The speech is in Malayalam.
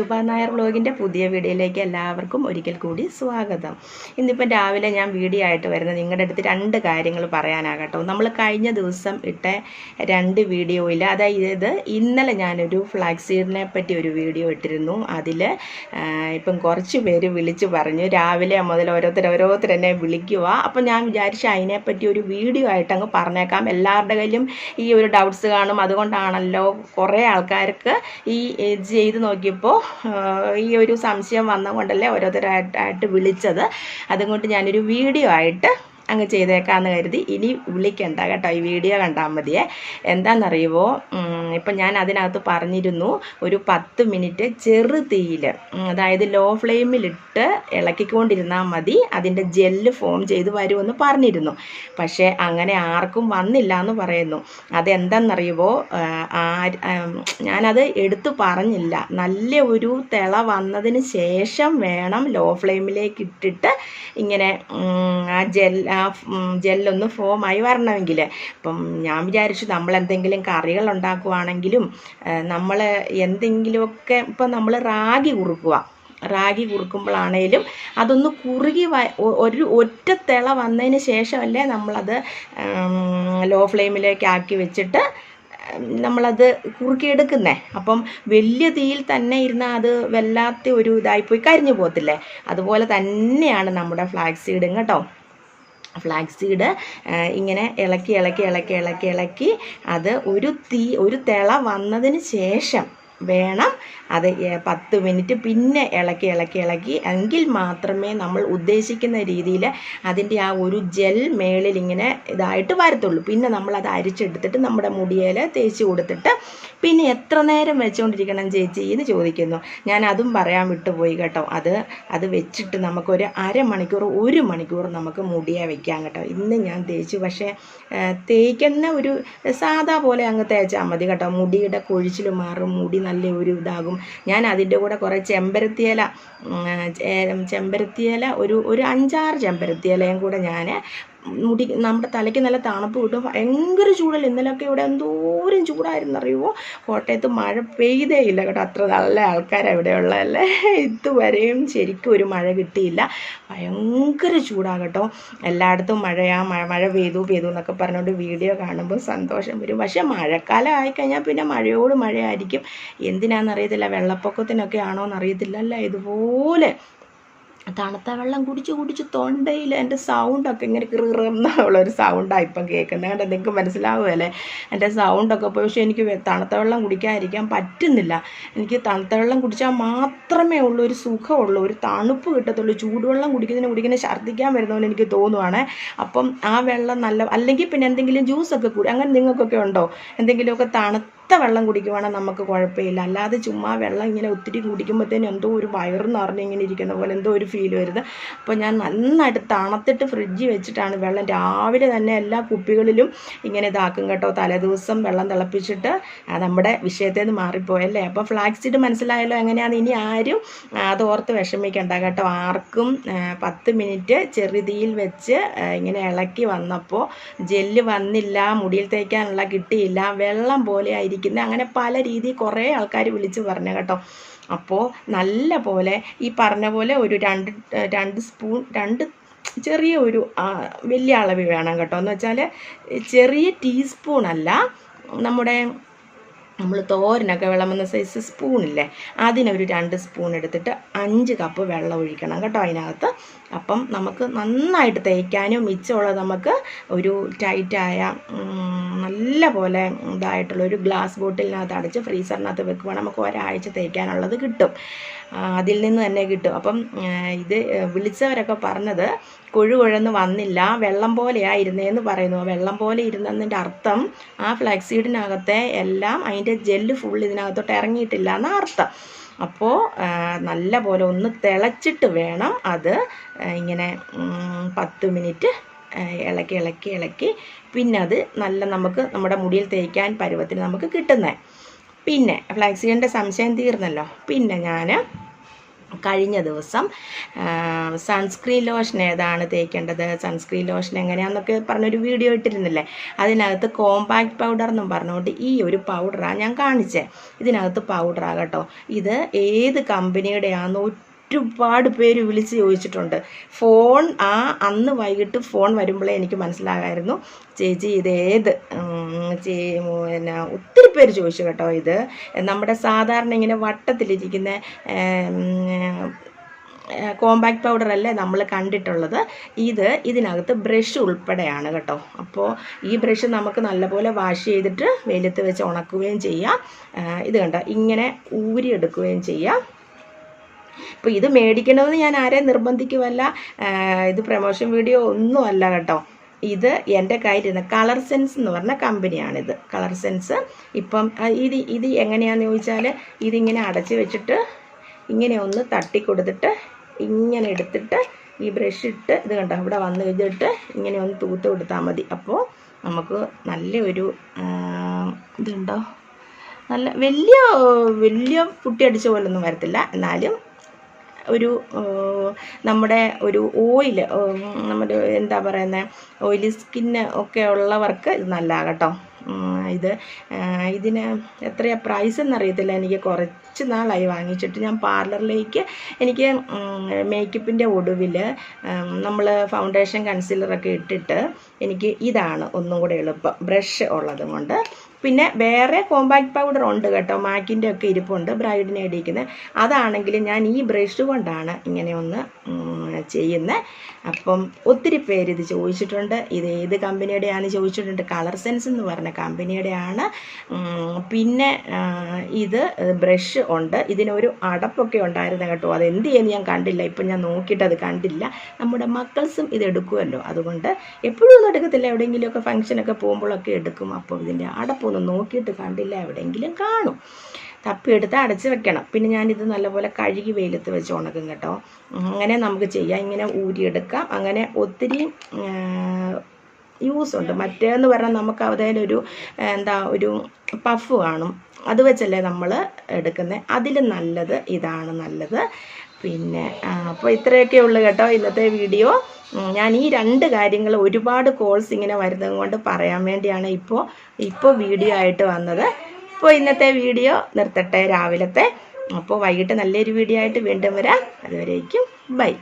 സുഭ നായർ വ്ലോഗിന്റെ പുതിയ വീഡിയോയിലേക്ക് എല്ലാവർക്കും ഒരിക്കൽ കൂടി സ്വാഗതം. ഇന്നിപ്പം രാവിലെ ഞാൻ വീഡിയോ ആയിട്ട് വരുന്നത് നിങ്ങളുടെ അടുത്ത് രണ്ട് കാര്യങ്ങൾ പറയാനാകട്ടോ. നമ്മൾ കഴിഞ്ഞ ദിവസം ഇട്ട രണ്ട് വീഡിയോയിൽ അതായത് ഇന്നലെ ഞാനൊരു ഫ്ലാക്സീഡിനെ പറ്റി ഒരു വീഡിയോ ഇട്ടിരുന്നു. അതിൽ ഇപ്പം കുറച്ച് പേര് വിളിച്ച് പറഞ്ഞു രാവിലെ മുതൽ ഓരോരുത്തർ ഓരോരുത്തർ എന്നെ വിളിക്കുക. അപ്പം ഞാൻ വിചാരിച്ചു അതിനെപ്പറ്റി ഒരു വീഡിയോ ആയിട്ട് അങ്ങ് പറഞ്ഞേക്കാം. എല്ലാവരുടെ കയ്യിലും ഈ ഒരു ഡൗട്ട്സ് കാണും. അതുകൊണ്ടാണല്ലോ കുറേ ആൾക്കാർക്ക് ഈ ചെയ്ത് നോക്കിയപ്പോൾ ഈ ഒരു സംശയം വന്നതുകൊണ്ടല്ലേ ഓരോരുത്തരായിട്ടായിട്ട് വിളിച്ചത്. അതുകൊണ്ട് ഞാനൊരു വീഡിയോ ആയിട്ട് അങ്ങ് ചെയ്തേക്കാമെന്ന് കരുതി ഇനി വിളിക്കണ്ട കേട്ടോ. ഈ വീഡിയോ കണ്ടാൽ മതിയേ. എന്താണെന്നറിയുമോ ഇപ്പം ഞാൻ അതിനകത്ത് പറഞ്ഞിരുന്നു ഒരു പത്ത് മിനിറ്റ് ചെറു തീയിൽ അതായത് ലോ ഫ്ലെയിമിലിട്ട് ഇളക്കിക്കൊണ്ടിരുന്നാൽ മതി അതിന്റെ ജെല്ല് ഫോം ചെയ്ത് വരുമെന്ന് പറഞ്ഞിരുന്നു. പക്ഷേ അങ്ങനെ ആർക്കും വന്നില്ല എന്ന് പറയുന്നു അതെന്താണെന്നറിയുമോ ഞാനത് എടുത്തു പറഞ്ഞില്ല. നല്ല ഒരു തിള വന്നതിന് ശേഷം വേണം ലോ ഫ്ലെയിമിലേക്ക് ഇട്ടിട്ട് ഇങ്ങനെ ആ ജെല്ല് ആ ജെല്ലൊന്ന് ഫോമായി വരണമെങ്കിൽ അപ്പം ഞാൻ വിചാരിച്ചു നമ്മൾ എന്തെങ്കിലും കറികൾ ഉണ്ടാക്കുവാണെങ്കിലും നമ്മൾ എന്തെങ്കിലുമൊക്കെ ഇപ്പം നമ്മൾ റാഗി കുറുക്കുക. റാഗി കുറുക്കുമ്പോഴാണേലും അതൊന്ന് കുറുകി ഒരു ഒറ്റ തിള വന്നതിന് ശേഷമല്ലേ നമ്മളത് ലോ ഫ്ലെയിമിലേക്ക് ആക്കി വെച്ചിട്ട് നമ്മളത് കുറുക്കിയെടുക്കുന്നേ. അപ്പം വലിയ തീയിൽ തന്നെ ഇരുന്നാൽ അത് വല്ലാത്ത ഒരു ഇതായിപ്പോയി കരിഞ്ഞു പോകത്തില്ലേ? അതുപോലെ തന്നെയാണ് നമ്മുടെ ഫ്ലാക്സ് സീഡും കേട്ടോ. ഫ്ലാക്സ് സീഡ് ഇങ്ങനെ ഇളക്കി ഇളക്കി ഇളക്കി ഇളക്കി ഇളക്കി അത് ഒരു തീ ഒരു തിള വന്നതിന് ശേഷം വേണം. അത് പത്ത് മിനിറ്റ് പിന്നെ ഇളക്കി ഇളക്കി ഇളക്കി. എങ്കിൽ മാത്രമേ നമ്മൾ ഉദ്ദേശിക്കുന്ന രീതിയിൽ അതിന്റെ ആ ഒരു ജെൽ മേളിൽ ഇങ്ങനെ ഇതായിട്ട് വരത്തുള്ളൂ. പിന്നെ നമ്മൾ അത് അരിച്ചെടുത്തിട്ട് നമ്മുടെ മുടിയിൽ തേച്ച് കൊടുത്തിട്ട് പിന്നെ എത്ര നേരം വെച്ചുകൊണ്ടിരിക്കണം ചേച്ചി എന്ന് ചോദിക്കുന്നു. ഞാൻ അതും പറയാൻ വിട്ടുപോയി കേട്ടോ. അത് അത് വെച്ചിട്ട് നമുക്കൊരു അരമണിക്കൂർ ഒരു മണിക്കൂർ നമുക്ക് മുടിയെ വെക്കാം കേട്ടോ. ഇന്ന് ഞാൻ തേച്ചു. പക്ഷേ തേക്കുന്ന ഒരു സാധാ പോലെ അങ്ങ് തേച്ചാൽ മതി കേട്ടോ. മുടിയുടെ കൊഴിച്ചിൽ മാറും മുടി നല്ല ഒരു ഇതാകും. ഞാൻ അതിന്റെ കൂടെ കുറേ ചെമ്പരത്തിയില ചെമ്പരത്തിയില ഒരു ഒരു അഞ്ചാറ് ചെമ്പരത്തിയിലയും കൂടെ ഞാൻ മുടി നമ്മുടെ തലയ്ക്ക് നല്ല തണുപ്പ് കിട്ടും. ഭയങ്കര ചൂടല്ല? ഇന്നലെയൊക്കെ ഇവിടെ എന്തോരം ചൂടായിരുന്നു അറിയുമോ കോട്ടയത്ത് മഴ പെയ്തേ ഇല്ല കേട്ടോ. അത്ര നല്ല ആൾക്കാരാണ് ഇവിടെ ഉള്ളതല്ലേ? ഇതുവരെയും ശരിക്കും ഒരു മഴ കിട്ടിയില്ല. ഭയങ്കര ചൂടാകട്ടോ എല്ലായിടത്തും മഴയാ. മഴ മഴ പെയ്തു പെയ്തു എന്നൊക്കെ പറഞ്ഞുകൊണ്ട് വീഡിയോ കാണുമ്പോൾ സന്തോഷം വരും. പക്ഷേ മഴക്കാലം ആയിക്കഴിഞ്ഞാൽ പിന്നെ മഴയോട് മഴയായിരിക്കും. എന്തിനാണെന്നറിയത്തില്ല വെള്ളപ്പൊക്കത്തിനൊക്കെ ആണോ എന്നറിയത്തില്ല അല്ല ഇതുപോലെ തണുത്ത വെള്ളം കുടിച്ച് കുടിച്ച് തൊണ്ടയിൽ എന്റെ സൗണ്ടൊക്കെ ഇങ്ങനെ കിറുകിറുന്നുള്ള ഒരു സൗണ്ടാണ് ഇപ്പം കേൾക്കുന്നത് കണ്ട്? നിങ്ങൾക്ക് മനസ്സിലാവുമല്ലേ എന്റെ സൗണ്ടൊക്കെ പോയി. പക്ഷേ എനിക്ക് തണുത്ത വെള്ളം കുടിക്കാതിരിക്കാൻ പറ്റുന്നില്ല. എനിക്ക് തണുത്ത വെള്ളം കുടിച്ചാൽ മാത്രമേ ഉള്ളൂ ഒരു സുഖമുള്ളൂ. ഒരു തണുപ്പ് കിട്ടത്തുള്ളൂ. ചൂടുവെള്ളം കുടിക്കുന്നതിന് കുടിക്കുന്ന ഛർദ്ദിക്കാൻ വരുന്ന പോലെ എനിക്ക് തോന്നുവാണ്. അപ്പം ആ വെള്ളം നല്ല അല്ലെങ്കിൽ പിന്നെ എന്തെങ്കിലും ജ്യൂസൊക്കെ കൂടി. അങ്ങനെ നിങ്ങൾക്കൊക്കെ ഉണ്ടോ? എന്തെങ്കിലുമൊക്കെ തണുത്ത വെള്ളം കുടിക്കുവാണെങ്കിൽ നമുക്ക് കുഴപ്പമില്ല. അല്ലാതെ ചുമ്മാ വെള്ളം ഇങ്ങനെ ഒത്തിരി കുടിക്കുമ്പോഴത്തേനും എന്തോ ഒരു വയറ് നിറഞ്ഞ് ഇങ്ങനെ ഇരിക്കുന്ന പോലെ എന്തോ ഒരു ഫീൽ വരുന്നത്. അപ്പോൾ ഞാൻ നന്നായിട്ട് തണുത്തിട്ട് ഫ്രിഡ്ജിൽ വെച്ചിട്ടാണ് വെള്ളം രാവിലെ തന്നെ എല്ലാ കുപ്പികളിലും ഇങ്ങനെ ഇതാക്കും കേട്ടോ. തലേദിവസം വെള്ളം തിളപ്പിച്ചിട്ട് നമ്മുടെ വിഷയത്തിൽ നിന്ന് മാറിപ്പോയല്ലേ അപ്പോൾ ഫ്ലാക്സിഡ് സീഡ് മനസ്സിലായല്ലോ എങ്ങനെയാണ് ഇനി ആരും അത് ഓർത്ത് വിഷമിക്കണ്ട കേട്ടോ. ആർക്കും പത്ത് മിനിറ്റ് ചെറുതീയിൽ വെച്ച് ഇങ്ങനെ ഇളക്കി വന്നപ്പോൾ ജെല്ല് വന്നില്ല മുടിയിൽ തേക്കാനുള്ള കിട്ടിയില്ല വെള്ളം പോലെ ആയിരിക്കുന്നത് അങ്ങനെ പല രീതി കുറേ ആൾക്കാർ വിളിച്ച് പറഞ്ഞു കേട്ടോ. അപ്പോൾ നല്ല പോലെ ഈ പറഞ്ഞ പോലെ ഒരു രണ്ട് രണ്ട് സ്പൂൺ രണ്ട് ചെറിയ ഒരു വലിയ അളവ് വേണം കേട്ടോ. എന്ന് വെച്ചാൽ ചെറിയ ടീസ്പൂൺ അല്ല നമ്മുടെ നമ്മൾ തോരനൊക്കെ വിളമ്പുന്ന സൈസ് സ്പൂണില്ലേ അതിനൊരു രണ്ട് സ്പൂൺ എടുത്തിട്ട് അഞ്ച് കപ്പ് വെള്ളം ഒഴിക്കണം കേട്ടോ അതിനകത്ത്. അപ്പം നമുക്ക് നന്നായിട്ട് തേക്കാനും മിച്ചമുള്ളത് നമുക്ക് ഒരു ടൈറ്റായ നല്ല പോലെ ഇതായിട്ടുള്ള ഒരു ഗ്ലാസ് ബോട്ടിലിനകത്ത് അടച്ച് ഫ്രീസറിനകത്ത് വെക്കുവാണെങ്കിൽ നമുക്ക് ഒരാഴ്ച തേക്കാനുള്ളത് കിട്ടും. അതിൽ നിന്ന് തന്നെ കിട്ടും. അപ്പം ഇത് വിളിച്ചവരൊക്കെ പറഞ്ഞത് കൊഴു കുഴന്ന് വന്നില്ല വെള്ളം പോലെയായിരുന്നേന്ന് പറയുന്നു. വെള്ളം പോലെ ഇരുന്നതിന്റെ അർത്ഥം ആ ഫ്ലാക്സീഡിനകത്തെ എല്ലാം അതിന്റെ ജെല്ല് ഫുൾ ഇതിനകത്തോട്ട് ഇറങ്ങിയിട്ടില്ല എന്നാണ് അർത്ഥം. അപ്പോൾ നല്ല പോലെ ഒന്ന് തിളച്ചിട്ട് വേണം അത് ഇങ്ങനെ പത്ത് മിനിറ്റ് ഇളക്കി ഇളക്കി ഇളക്കി. പിന്നെ അത് നല്ല നമുക്ക് നമ്മുടെ മുടിയിൽ തേക്കാൻ പരുവത്തിന് നമുക്ക് കിട്ടുന്നത് പിന്നെ ഫ്ലാക്സീഡിന്റെ സംശയം തീർന്നല്ലോ. പിന്നെ ഞാൻ കഴിഞ്ഞ ദിവസം സൺസ്ക്രീൻ ലോഷൻ ഏതാണ് തേക്കേണ്ടത്? സൺസ്ക്രീൻ ലോഷൻ എങ്ങനെയാണെന്നൊക്കെ പറഞ്ഞൊരു വീഡിയോ ഇട്ടിരുന്നില്ലേ? അതിനകത്ത് കോമ്പാക്ട് പൗഡർ എന്നും പറഞ്ഞുകൊണ്ട് ഈ ഒരു പൗഡറാണ് ഞാൻ കാണിച്ചത് ഇതിനകത്ത് പൗഡറാണ് കേട്ടോ. ഇത് ഏത് കമ്പനിയുടെയാണെന്ന് ഒരുപാട് പേര് വിളിച്ച് ചോദിച്ചിട്ടുണ്ട്. ഫോൺ ആ അന്ന് വൈകിട്ട് ഫോൺ വരുമ്പോഴേ എനിക്ക് മനസ്സിലാകായിരുന്നു. ചേച്ചി ഇത് ഏത് പിന്നെ ഒത്തിരി പേര് ചോദിച്ചു കേട്ടോ ഇത്. നമ്മുടെ സാധാരണ ഇങ്ങനെ വട്ടത്തിലിരിക്കുന്ന കോമ്പാക്ട് പൗഡർ അല്ലേ നമ്മൾ കണ്ടിട്ടുള്ളത്. ഇത് ഇതിനകത്ത് ബ്രഷ് ഉൾപ്പെടെയാണ് കേട്ടോ. അപ്പോൾ ഈ ബ്രഷ് നമുക്ക് നല്ലപോലെ വാഷ് ചെയ്തിട്ട് വെയിലത്ത് വെച്ച് ഉണക്കുകയും ചെയ്യാം. ഇത് കണ്ടോ? ഇങ്ങനെ ഊരിയെടുക്കുകയും ചെയ്യാം. അപ്പോൾ ഇത് മേടിക്കണമെന്ന് ഞാൻ ആരെയും നിർബന്ധിക്കുമല്ല. ഇത് പ്രമോഷൻ വീഡിയോ ഒന്നും അല്ല കേട്ടോ. ഇത് എന്റെ കയ്യിലിരുന്ന കളർ സെൻസ് എന്ന് പറഞ്ഞ കമ്പനിയാണിത്. കളർ സെൻസ് ഇപ്പം ഇത് ഇത് എങ്ങനെയാണെന്ന് ചോദിച്ചാൽ ഇതിങ്ങനെ അടച്ച് വെച്ചിട്ട് ഇങ്ങനെ ഒന്ന് തട്ടി കൊടുത്തിട്ട് ഇങ്ങനെ എടുത്തിട്ട് ഈ ബ്രഷ് ഇട്ട് ഇത് കണ്ടോ ഇവിടെ വന്ന് കഴിഞ്ഞിട്ട് ഇങ്ങനെ ഒന്ന് തൂത്ത് കൊടുത്താൽ മതി. അപ്പോൾ നമുക്ക് നല്ലൊരു ഇതുണ്ടോ? നല്ല വലിയ വലിയ പുട്ടി അടിച്ച പോലൊന്നും വരത്തില്ല. എന്നാലും ഒരു നമ്മുടെ ഒരു ഓയിൽ നമ്മുടെ എന്താ പറയുന്നത് ഓയിലി സ്കിന്ന് ഒക്കെ ഉള്ളവർക്ക് ഇത് നല്ല കേട്ടോ ഇത് ഇതിന് എത്രയാ പ്രൈസ് എന്നറിയത്തില്ല. എനിക്ക് കുറച്ച് നാളായി വാങ്ങിച്ചിട്ട് ഞാൻ പാർലറിലേക്ക് എനിക്ക് മേക്കപ്പിന്റെ ഒടുവിൽ നമ്മൾ ഫൗണ്ടേഷൻ കൺസീലറൊക്കെ ഇട്ടിട്ട് എനിക്ക് ഇതാണ് ഒന്നും കൂടെ എളുപ്പം. ബ്രഷ് ഉള്ളത് കൊണ്ട് പിന്നെ വേറെ കോമ്പാക്ട് പൗഡർ ഉണ്ട് കേട്ടോ. മാക്കിന്റെ ഒക്കെ ഇരിപ്പുണ്ട്. ബ്രൈഡിനെ ഇടിക്കുന്നത് അതാണെങ്കിൽ ഞാൻ ഈ ബ്രഷ് കൊണ്ടാണ് ഇങ്ങനെ ഒന്ന് ചെയ്യുന്നത് അപ്പം ഒത്തിരി പേര് ഇത് ചോദിച്ചിട്ടുണ്ട്. ഇത് ഏത് കമ്പനിയുടെയാണ് ചോദിച്ചിട്ടുണ്ട്. കളർ സെൻസ് എന്ന് പറഞ്ഞ കമ്പനിയുടെയാണ്. പിന്നെ ഇത് ബ്രഷ് ഉണ്ട്. ഇതിനൊരു അടപ്പൊക്കെ ഉണ്ടായിരുന്നു കേട്ടോ. അത് എന്ത് ചെയ്യുന്നു ഞാൻ കണ്ടില്ല. ഇപ്പം ഞാൻ നോക്കിയിട്ട് അത് കണ്ടില്ല. നമ്മുടെ മക്കൾസും ഇത് എടുക്കുമല്ലോ അതുകൊണ്ട് എപ്പോഴും ഒന്നും എടുക്കത്തില്ല. എവിടെയെങ്കിലുമൊക്കെ ഫംഗ്ഷനൊക്കെ പോകുമ്പോഴൊക്കെ എടുക്കും. അപ്പോൾ ഇതിന്റെ അടപ്പൊന്നും നോക്കിയിട്ട് കണ്ടില്ല എവിടെയെങ്കിലും കാണും. തപ്പിയെടുത്ത് അടച്ച് വെക്കണം. പിന്നെ ഞാനിത് നല്ലപോലെ കഴുകി വെയിലത്ത് വെച്ച് ഉണക്കും കേട്ടോ. അങ്ങനെ നമുക്ക് ചെയ്യാം. ഇങ്ങനെ ഊരിയെടുക്കാം. അങ്ങനെ ഒത്തിരി യൂസ് ഉണ്ട്. മറ്റേന്ന് പറഞ്ഞാൽ നമുക്ക് അതിലൊരു എന്താ ഒരു പഫ് കാണും. അത് വെച്ചല്ലേ നമ്മൾ എടുക്കുന്നത് അതിൽ നല്ലത് ഇതാണ് നല്ലത്. പിന്നെ അപ്പോൾ ഇത്രയൊക്കെ ഉള്ളു കേട്ടോ ഇന്നത്തെ വീഡിയോ. ഞാൻ ഈ രണ്ട് കാര്യങ്ങൾ ഒരുപാട് കോൾസ് ഇങ്ങനെ വരുന്നത് കൊണ്ട് പറയാൻ വേണ്ടിയാണ് ഇപ്പോൾ ഇപ്പോൾ വീഡിയോ ആയിട്ട് വന്നത്. അപ്പോൾ ഇന്നത്തെ വീഡിയോ നിർത്തട്ടെ രാവിലത്തെ. അപ്പോൾ വൈകിട്ട് നല്ലൊരു വീഡിയോ ആയിട്ട് വീണ്ടും വരാം. അതുവരേക്കും ബൈ.